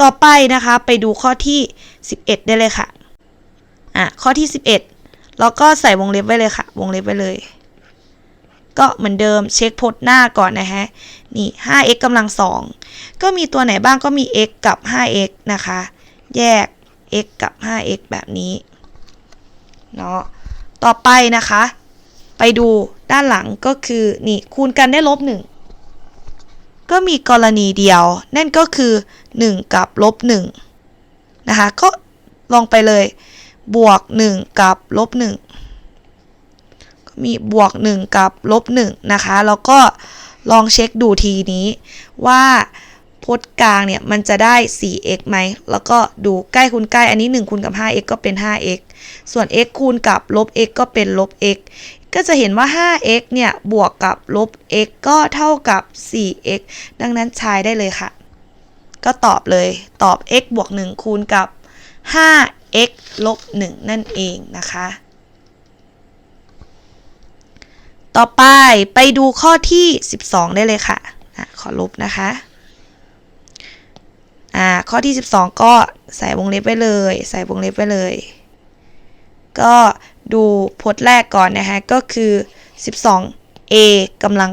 ต่อไปนะคะไปดูข้อที่ 11 ได้เลยค่ะ อะ ข้อที่ 11 แล้วก็ใส่วงเล็บไว้เลยค่ะ วงเล็บไว้เลย ก็เหมือนเดิมเช็คพจน์หน้าก่อนนะฮะ นี่ 5x กำลัง 2 ก็มีตัวไหนบ้างก็มี x กับ 5x นะคะ แยก x กับ 5x แบบนี้ เนาะ ต่อไปนะคะ ไปดูด้านหลังก็คือ นี่ คูณกันได้ลบ1 ก็มีกรณีเดียว นั่นก็คือ 1 กับลบ1นะคะ ก็ลองไปเลย บวก 1 กับลบ1ก็มีบวก 1 กับลบ1นะคะ แล้วก็ลองเช็คดูทีนี้ว่าพจน์กลางเนี่ย มันจะได้ 4x ไหม แล้วก็ดูใกล้คูณใกล้ อันนี้ 1คูณกับ 5x ก็เป็น 5x ส่วน x คูณกับลบ x ก็เป็นลบ x ก็จะเห็นว่า 5x เนี่ยบวกกับลบ x ก็เท่ากับ 4x ดังนั้นใช้ได้เลยค่ะ ก็ตอบเลยตอบ x บวก 1 คูณกับ 5x ลบ 1 นั่นเองนะคะ ต่อไปไปดูข้อที่ 12 ได้เลยค่ะะขอลบนะคะอ่าข้อที่ 12 ก็ใส่วงเล็บไว้เลย ใส่วงเล็บไว้เลย ก็ ดูพจน์แรกก่อนนะคะ ก็คือ 12a กำลัง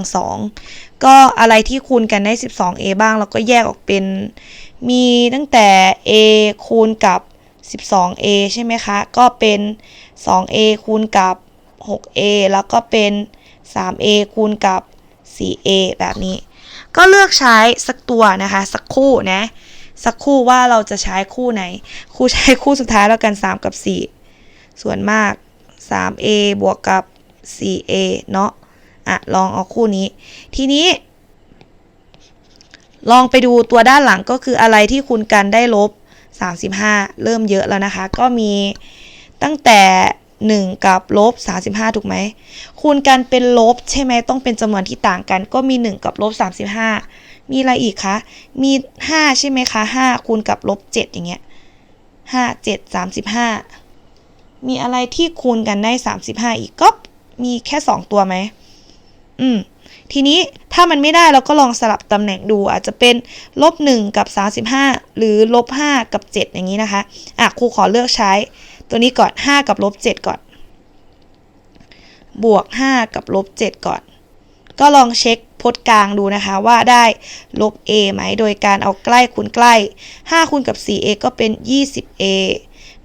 2 ก็อะไรที่คูณกันได้ 12a บ้างเราก็แยกออกเป็น มีตั้งแต่ a คูณกับ 12a ใช่ไหมคะ ก็เป็น 2a คูณกับ 6a แล้วก็เป็น 3a คูณกับ 4a แบบนี้ ก็เลือกใช้สักตัวนะคะ สักคู่นะสักคู่ว่าเราจะใช้คู่ไหน คู่ใช้คู่สุดท้ายแล้วกัน 3 กับ 4 ส่วนมาก 3a บวกกับ 4a เนาะอะลองเอาคู่นี้ ทีนี้ ลองไปดูตัวด้านหลังก็คืออะไรที่คูณกันได้ลบ 35 เริ่มเยอะแล้วนะคะ ก็มีตั้งแต่ 1 กับลบ 35 ถูกไหม คูณกันเป็นลบใช่ไหมต้องเป็นจำนวนที่ต่างกัน ก็มี 1 กับลบ 35 มีอะไรอีกคะ มี 5 ใช่ไหมคะ 5 คูณกับลบ 7 อย่างเงี้ย 5 7 35 มีอะไรที่คูณกันได้ 35 อีกก็มีแค่ 2 ตัวไหม อืม ทีนี้ถ้ามันไม่ได้เราก็ลองสลับตำแหน่งดู อาจจะเป็นลบ1กับ 35 หรือลบ5กับ 7 อย่างนี้นะคะ อะครูขอเลือกใช้ ตัวนี้ก่อน 5 กับลบ7ก่อน บวก 5 กับลบ7ก่อน ก็ลองเช็คพจน์กลางดูนะคะว่าได้ลบ a ไหม โดยการเอาใกล้คูณใกล้ 5คูณกับ 4a ก็เป็น 20a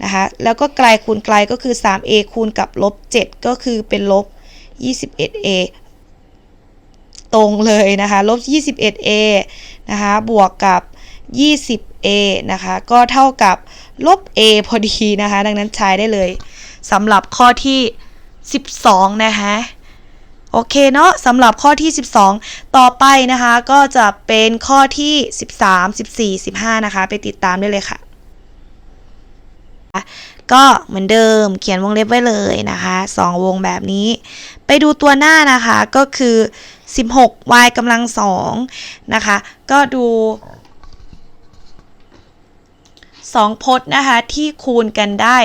นะคะแล้วก็ไกลคูณไกลก็คือ 3a คูณกับลบ 7 ก็คือเป็นลบ 21a ตรงเลยนะคะลบ 21a นะคะบวกกับ 20a นะคะก็เท่ากับลบ a พอดีนะคะ ดังนั้นใช้ได้เลยสำหรับข้อที่ 12 นะคะโอเคเนาะสำหรับข้อที่ 12 ต่อไปนะคะ ก็จะเป็นข้อที่ 13 14 15 นะคะ ไปติดตามได้เลยค่ะ ก็เหมือนเดิมเขียนวงเล็บไว้เลยนะคะ2วงแบบนี้ ไปดูตัวหน้านะคะก็คือ 16 y กำลัง2นะคะ ก็ดู2พจน์นะคะที่คูณกันได้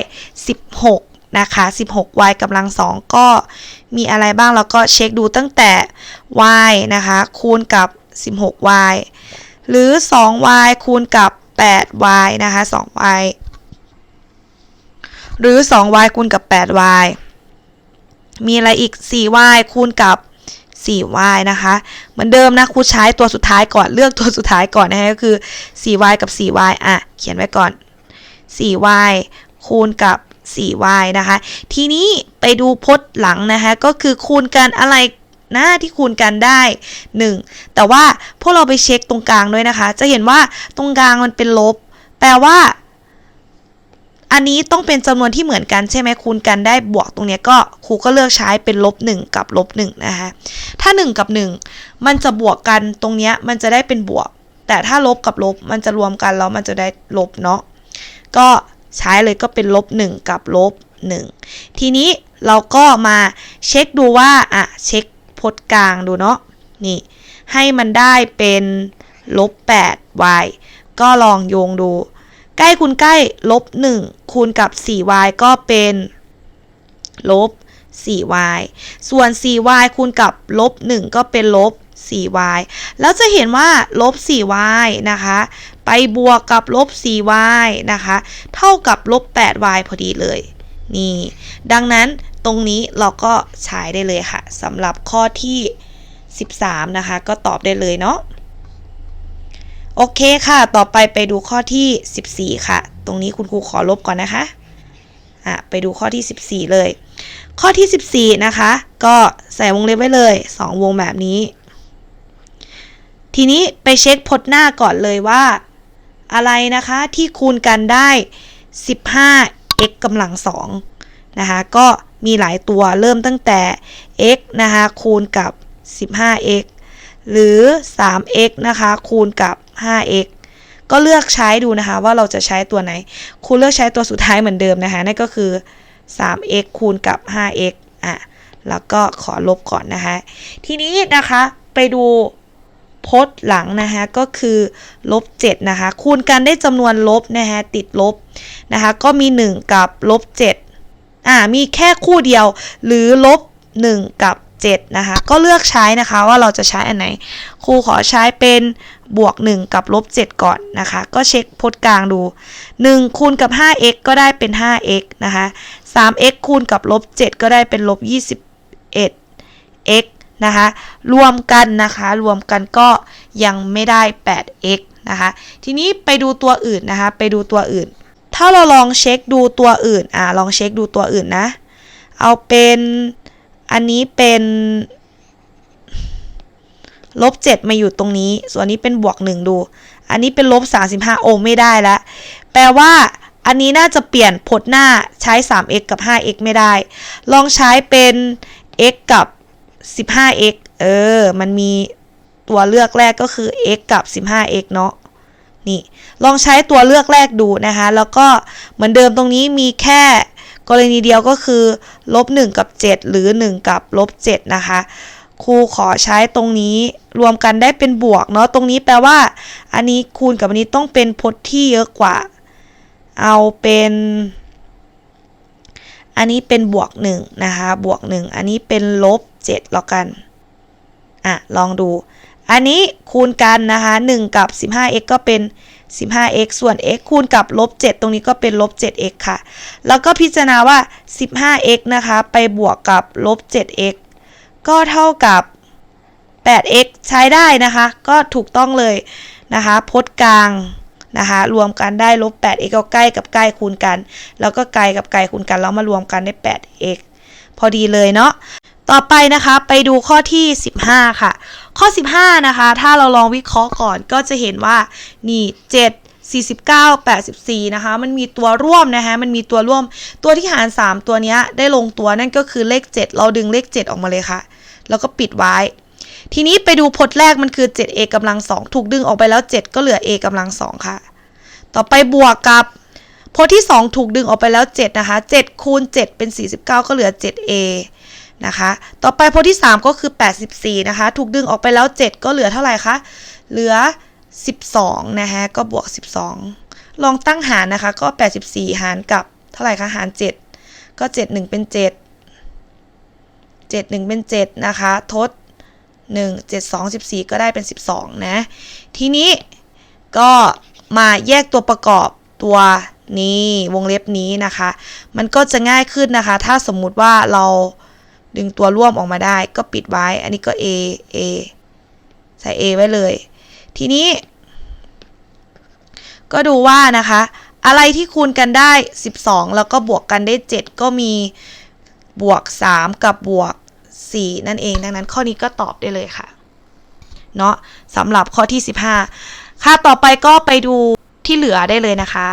16 นะคะ 16y กำลัง 2 ก็มีอะไรบ้างเราก็เช็คดูตั้งแต่ y นะคะ คูณกับ 16y หรือ 2y คูณกับ 8y นะคะ 2y หรือ 2y คูณกับ 8y มีอะไรอีก 4y คูณกับ 4y นะคะ เหมือนเดิมนะครูใช้ตัวสุดท้ายก่อนเลือกตัวสุดท้ายก่อนนะฮะก็คือ 4y กับ 4y อะ เขียนไว้ก่อน 4y คูณกับ 4y นะคะ ทีนี้ไปดูพจน์หลังนะคะ ก็คือคูณกันอะไรนะที่คูณกันได้ 1 แต่ว่าพวกเราไปเช็คตรงกลางด้วยนะคะ จะเห็นว่าตรงกลางมันเป็นลบ แปลว่า อันนี้ต้องเป็นจำนวนที่เหมือนกันใช่ไหมคูณกันได้บวกตรงนี้ก็ครูก็เลือกใช้เป็นลบ1กับลบ1นะคะถ้า 1 กับ 1 มันจะบวกกันตรงนี้มันจะได้เป็นบวก แต่ถ้าลบกับลบมันจะรวมกันแล้วมันจะได้ลบเนาะก็ใช้เลยก็เป็นลบ1กับลบ1ทีนี้เราก็มาเช็คดูว่าอะเช็คพจน์กลางดูเนาะนี่ให้มันได้เป็นลบ 8 y ก็ลองโยงดู ใกล้คูณใกล้ลบ1คูณกับ 4y ก็เป็นลบ 4y ส่วน 4y คูณกับลบ 1 ก็เป็นลบ 4y แล้วจะเห็นว่าลบ 4y นะคะ ไปบวกกับลบ 4y นะคะ เท่ากับลบ 8y พอดีเลย นี่ ดังนั้นตรงนี้เราก็ใช้ได้เลยค่ะสำหรับข้อที่ 13 นะคะ ก็ตอบได้เลยเนาะ โอเคค่ะ ต่อไปไปดูข้อที่ 14 ค่ะ ตรงนี้คุณครูขอลบก่อนนะคะอะไปดูข้อที่ 14 เลย ข้อที่ 14 นะคะ ก็ใส่วงเล็บไว้เลย 2 วงแบบนี้ ทีนี้ไปเช็คพจน์หน้าก่อนเลยว่า อะไรนะคะที่คูณกันได้ 15x กำลัง2นะคะ ก็มีหลายตัวเริ่มตั้งแต่ x นะคะคูณกับ 15x หรือ 3x นะคะคูณกับ 5x ก็เลือกใช้ดูนะคะว่าเราจะใช้ตัวไหน คุณเลือกใช้ตัวสุดท้ายเหมือนเดิมนะคะนั่นก็คือ 3x คูณกับ 5x อะแล้วก็ขอลบก่อนนะคะ ทีนี้นะคะไปดูพจน์หลังนะคะก็คือลบ7นะคะคูณกันได้จำนวนลบนะคะติดลบนะคะก็มี 1 กับลบ7อ่ามีแค่คู่เดียวหรือลบ1กับ 7 นะคะ ก็เลือกใช้นะคะว่าเราจะใช้อันไหน ครูขอใช้เป็นบวก 1 กับลบ 7 ก่อนนะคะ ก็เช็คพจน์กลางดู 1 คูณกับ 5x ก็ได้เป็น 5x นะคะ 3x คูณกับลบ 7 ก็ได้เป็นลบ 21x นะคะ รวมกันนะคะ รวมกันก็ยังไม่ได้ 8x นะคะ ทีนี้ไปดูตัวอื่นนะคะ ไปดูตัวอื่น ถ้าเราลองเช็คดูตัวอื่น อ่า ลองเช็คดูตัวอื่นนะ เอาเป็น อันนี้เป็นลบ7มาอยู่ตรงนี้ ส่วนนี้เป็นบวก1ดู อันนี้เป็นลบ35โอไม่ได้แล้ว แปลว่าอันนี้น่าจะเปลี่ยนพจน์หน้าใช้ 3x กับ 5x ไม่ได้ ลองใช้เป็น x กับ 15x เออ มันมีตัวเลือกแรกก็คือ x กับ 15x เนาะ นี่ ลองใช้ตัวเลือกแรกดูนะคะ แล้วก็เหมือนเดิมตรงนี้มีแค่ กรณีเดียวก็คือลบ1กับ 7 หรือ 1 กับลบ7นะคะครูขอใช้ตรงนี้รวมกันได้เป็นบวกเนาะตรงนี้แปลว่า อันนี้คูณกับอันนี้ต้องเป็นพจน์ที่เยอะกว่า เอาเป็น อันนี้เป็นบวก1นะคะบวก 1 อันนี้เป็นลบ7แล้วกันอะลองดู อันนี้คูณกันนะคะ1กับ 15x ก็เป็น 15x ส่วน x คูณกับลบ7ตรงนี้ก็เป็นลบ 7x ค่ะ แล้วก็พิจารณาว่า 15x นะคะ ไปบวกกับลบ 7x ก็เท่ากับ 8x ใช้ได้นะคะ ก็ถูกต้องเลยนะคะ พจน์กลางนะคะ รวมกันได้ลบ 8x ก็ใกล้กับใกล้คูณกัน แล้วก็ไกลกับไกลคูณกัน แล้วมารวมกันได้ 8x พอดีเลยเนาะ ต่อไปนะคะไปดูข้อที่ 15 ค่ะ ข้อ 15 นะคะ ถ้าเราลองวิเคราะห์ก่อนก็จะเห็นว่านี่ 7 49 84 นะคะ มันมีตัวร่วมนะคะ มันมีตัวร่วม ตัวที่หาร 3 ตัวนี้ได้ลงตัวนั่นก็คือเลข 7 เราดึงเลข 7 ออกมาเลยค่ะ แล้วก็ปิดไว้ ทีนี้ไปดูพจน์แรกมันคือ 7a กำลัง 2 ถูกดึงออกไปแล้ว 7 ก็เหลือ a กำลัง 2 ค่ะ ต่อไปบวกกับพจน์ที่ 2 ถูกดึงออกไปแล้ว 7 นะคะ 7 คูณ 7 เป็น 49 ก็เหลือ 7a นะคะ ต่อไปพจน์ที่ 3 ก็คือ 84 นะคะ ถูกดึงออกไปแล้ว 7 ก็เหลือเท่าไหร่คะ เหลือ 12 นะคะก็บวก 12 ลองตั้งหารนะคะ ก็ 84 หารกับเท่าไหร่คะ หาร 7 ก็ 7 1 เป็น 7 7 1 เป็น 7 นะคะ ทด 1 7 2 14 ก็ได้เป็น 12 นะ ทีนี้ก็มาแยกตัวประกอบตัวนี้วงเล็บนี้นะคะ มันก็จะง่ายขึ้นนะคะ ถ้าสมมุติว่าเรา ดึงตัวร่วมออกมาได้ ก็ปิดไว้ อันนี้ก็ A A ใส่ A ไว้เลย ทีนี้ ก็ดูว่านะคะ อะไรที่คูณกันได้ 12 แล้วก็บวกกันได้ 7 ก็มีบวก 3 กับบวก 4 นั่นเอง ดังนั้นข้อนี้ก็ตอบได้เลยค่ะ เนาะสำหรับข้อที่ 15 ค่ะต่อไปก็ไปดูที่เหลือได้เลยนะคะ